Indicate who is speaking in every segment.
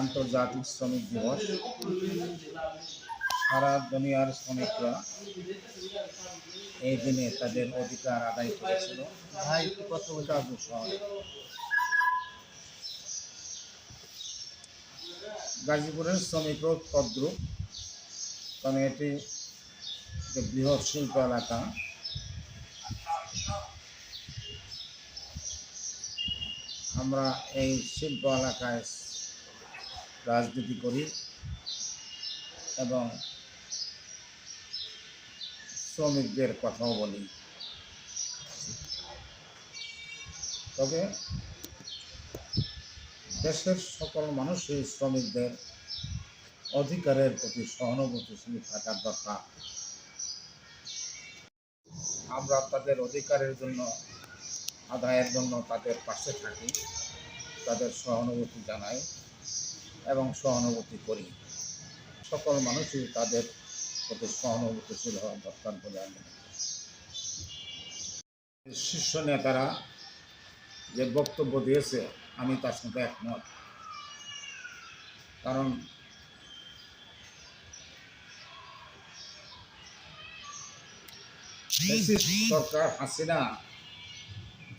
Speaker 1: আন্তর্জাতিক শ্রমিক দিবস। সারা দুনিয়ার শ্রমিকরা এই দিনে তাদের অধিকার আদায় করেছিল।
Speaker 2: ভাই
Speaker 1: শহরে গাজীপুরের শ্রমিকও তদ্রুপ কারণ এটি বৃহৎ শিল্প এলাকা। আমরা এই শিল্প এলাকায় রাজনীতি করি এবং শ্রমিকদের কথাও বলি। তবে দেশের সকল মানুষই শ্রমিকদের অধিকারের প্রতি সহানুভূতিশীল থাকার দরকার। আমরা তাদের অধিকারের জন্য, আদায়ের জন্য তাদের পাশে থাকি, তাদের সহানুভূতি জানাই। এবং সহানুভূতি করি। সকল মানুষই তাদের প্রতি সহানুভূতিশীল হওয়া দরকার বলে আমি শীর্ষ নেতারা যে বক্তব্য দিয়েছে, আমি তার সাথে একমত। কারণ সরকার হাসিনা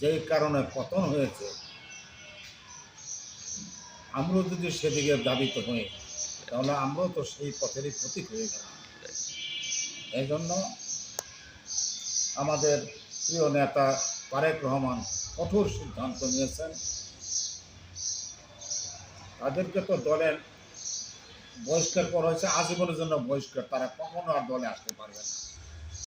Speaker 1: যেই কারণে পতন হয়েছে আমরাও যদি সেদিকে দাবিত হই তাহলে আমরাও তো সেই পথেরই প্রতীক হয়ে গেলাম এই জন্য আমাদের প্রিয় নেতা তারেক রহমান কঠোর সিদ্ধান্ত নিয়েছেন। তাদেরকে তো দলের বহিষ্কার করা হয়েছে, আজীবনের জন্য বহিষ্কার, তারা কখনো আর দলে আসতে পারবে না।